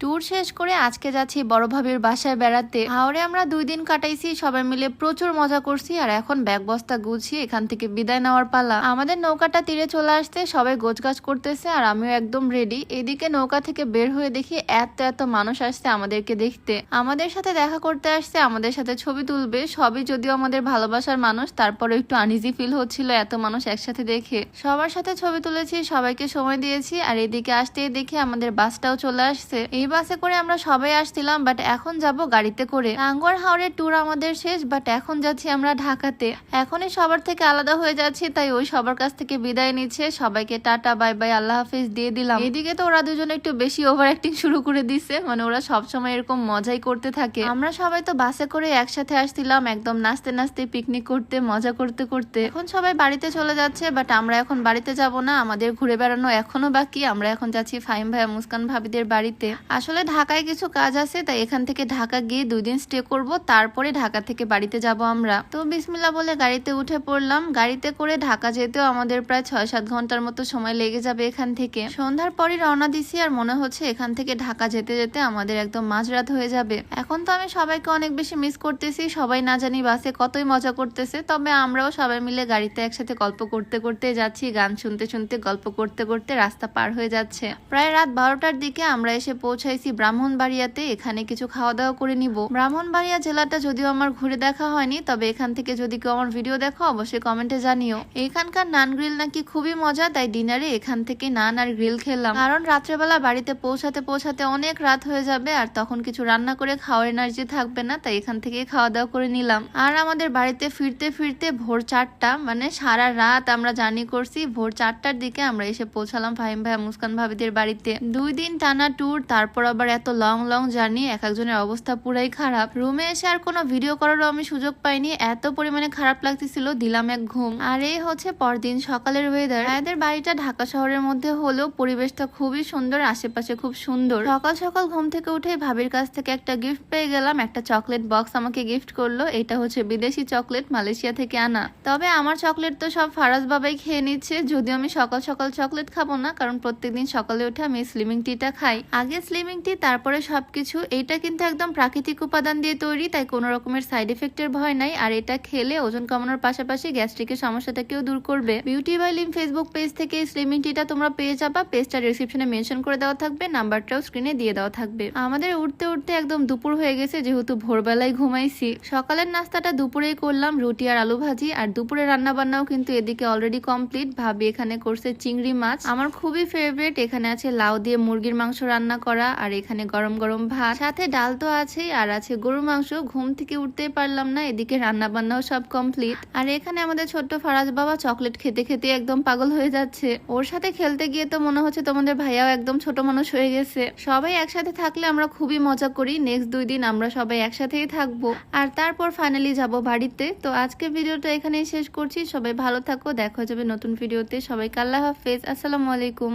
Tour শেষ করে আজকে যাচ্ছি বড় ভাবির বাসায় বেড়াতে। হাওড়ে আমরা দুই দিন কাটাইছি, সবাই মিলে প্রচুর মজা করছি আর এখন ব্যাগ বস্তা গুছিয়ে এখান থেকে বিদায় নেওয়ার পালা। আমাদের নৌকাটা তীরে চলে আসতে সবাই গোছগাছ করতেছে আর আমিও একদম রেডি এদিকে নৌকা থেকে বের হয়ে দেখি এত এত মানুষ আসছে আমাদেরকে দেখতে। আমাদের সাথে দেখা করতে আসছে, আমাদের সাথে ছবি তুলবে, সবই যদিও আমাদের ভালোবাসার মানুষ তারপরে একটু আনইজি ফিল হচ্ছিল এত মানুষ একসাথে দেখে। সবার সাথে ছবি তুলেছি, সবাইকে সময় দিয়েছি আর এদিকে আসতেই দেখি আমাদের বাসটাও চলে আসছে। এই বাসে করে আমরা সবাই আসছিলাম বাট এখন যাব গাড়িতে করে। টাঙ্গুয়ার হাওড়ের ট্যুর আমাদের শেষ বাট এখন যাচ্ছি আমরা ঢাকাতে। এখনই সবার থেকে আলাদা হয়ে যাচ্ছি, তাই ওই সবার কাছ থেকে বিদায় নিচ্ছে। সবাইকে টাটা বাই বাই আল্লাহ হাফিজ দিয়ে দিলাম। এদিকে তো ওরা দুজন একটু বেশি ওভার অ্যাক্টিং শুরু করে দিচ্ছে মানে ওরা সবসময় এরকম মজাই করতে থাকে। আমরা সবাই তো বাসে করে একসাথে আসছিলাম, একদম নাচতে নাচতে পিকনিক করতে, মজা করতে করতে। এখন সবাই বাড়িতে চলে যাচ্ছে বাট আমরা এখন বাড়িতে যাব না, আমাদের ঘুরে বেড়ানো এখনও বাকি। আমরা এখন যাচ্ছি ফাইম ভাইয়া, মুস্কান ভাবিদের বাড়িতে। আসলে ঢাকায় কিছু কাজ আছে, তাই এখান থেকে ঢাকা গিয়ে দুই দিন স্টে করব। তারপরে ঢাকা থেকে বাড়িতে যাব আমরা। তো বিসমিল্লা বলে গাড়িতে উঠে পড়লাম। গাড়িতে করে ঢাকা যেতেও আমাদের প্রায় ছয় সাত ঘণ্টার মতো সময় লেগে যাবে এখান থেকে। সন্ধ্যার পরই রওনা দিছি আর মনে হচ্ছে এখান থেকে ঢাকা যেতে যেতে আমাদের একদম মাঝরাত হয়ে যাবে। এখন তো আমি সবাইকে অনেক বেশি মিস করতেছি। সবাই না জানি বাসে কতই মজা করতেছে। তবে আমরাও সবাই মিলে গাড়িতে একসাথে গল্প করতে করতে যাচ্ছি। গান শুনতে শুনতে, গল্প করতে করতে রাস্তা পার হয়ে যাচ্ছে। প্রায় রাত বারোটার দিকে আমরা এসে পৌঁছাইছি ব্রাহ্মণবাড়িয়াতে, এখানে কিছু খাওয়া দাওয়া করে নিব। ব্রাহ্মণবাড়িয়া জেলাটা যদিও আমার ঘুরে দেখা হয়নি, তবে এখান থেকে যদি কেউ আমার ভিডিও দেখো, অবশ্যই কমেন্টে জানিও। এখানকার নান গ্রিল নাকি খুবই মজা, তাই ডিনারে এখান থেকে নান আর গ্রিল খেলাম। কারণ রাত্রেবেলা বাড়িতে পৌঁছাতে পৌঁছাতে অনেক রাত হয়ে যাবে, আর তখন কিছু রান্না করে খাওয়ার এনার্জি থাকবে না, তাই এখান থেকে খাওয়া দাওয়া করে নিলাম। আর আমাদের বাড়িতে ফিরতে ফিরতে ভোর চারটা মানে সারা রাত আমরা জার্নি করছি, ভোর চারটার দিকে আমরা এসে পৌঁছালাম ফাহিম ভাই মুস্কান ভাবিদের বাড়িতে। দুই দিন টানা ট্যুর তারপর আবার এত লং লং জার্নি, এক একজনের অবস্থা পুরাই খারাপ। রুমে এসে আর কোনো ভিডিও করারও আমি সুযোগ পাইনি। এত পরিমাণে খারাপ লাগতেছিল, দিলাম এক ঘুম। আর এই হচ্ছে পরদিন সকালের ওয়েদার এদের বাড়িটা ঢাকা শহরের মধ্যে হলেও পরিবেশটা খুবই সুন্দর, আশেপাশে খুব সুন্দর। সকাল সকাল ঘুম থেকে উঠে ভাবির কাছ থেকে একটা গিফট পেয়ে গেলাম। একটা চকলেট বক্স আমাকে গিফট করল। এটা হচ্ছে বিদেশি চকলেট মালয়েশিয়া থেকে আনা। তবে আমার চকলেট তো সব ফারাজ বাবাই খেয়ে নিচ্ছে। যদিও আমি সকাল সকাল চকলেট খাব না, কারণ প্রত্যেকদিন সকালে উঠে আমি স্লিমিং টিটা খাই। আগে স্লিমিং টি তারপরে সবকিছু, এইটা কিন্তু একদম প্রাকৃতিক উপাদান দিয়ে তৈরি, তাই কোনো রকমের সাইড এফেক্টের ভয় নাই। আর এটা খেলে ওজন কমানোর পাশাপাশি গ্যাস্ট্রিকের সমস্যাটাকেও দূর করবে। Beauty by Lim Facebook page থেকে এই স্লিমিং টিটা তোমরা পেয়ে যাবা। পেজটা ডিসক্রিপশনে মেনশন করে দেওয়া থাকবে নাম্বারটাও স্ক্রিনে দিয়ে দেওয়া থাকবে। আমাদের উঠতে উঠতে একদম দুপুর হয়ে গেছে, যেহেতু ভোরবেলায় ঘুমাইছি। সকালের নাস্তাটা দুপুরেই করলাম, রুটি আর আলু ভাজি। আর দুপুরে রান্না বান্নাও কিন্তু এদিকে অলরেডি কমপ্লিট ভাবি এখানে করছে চিংড়ি মাছ। আমার খুবই ফেভারিট এখানে আছে লাউ দিয়ে মুরগির মাংস রান্না করা। আর এখানে গরম গরম ভাত। সাথে ডাল তো আছেই, আর আছে গরুর মাংস। ঘুম থেকে উঠতেই পারলাম না, এদিকে রান্না বান্নাও সব কমপ্লিট আর এখানে আমাদের ছোট্ট ফারাজ বাবা চকলেট খেতে খেতে একদম পাগল হয়ে যাচ্ছে। ওর সাথে খেলতে গিয়ে তো মনে হচ্ছে তোমাদের ভাইয়াও একদম ছোট মানুষ হয়ে গেছে। সবাই একসাথে থাকলে আমরা খুবই মজা করি নেক্সট দুই দিন আমরা সবাই একসাথেই থাকব। আর তারপর ফাইনালি যাব বাড়িতে। তো আজকের ভিডিওটা এখানেই শেষ করছি, সবাই ভালো থাকো, দেখা যাবে নতুন ভিডিওতে। সবাইকে আল্লাহ হাফেজ, আসসালামু আলাইকুম।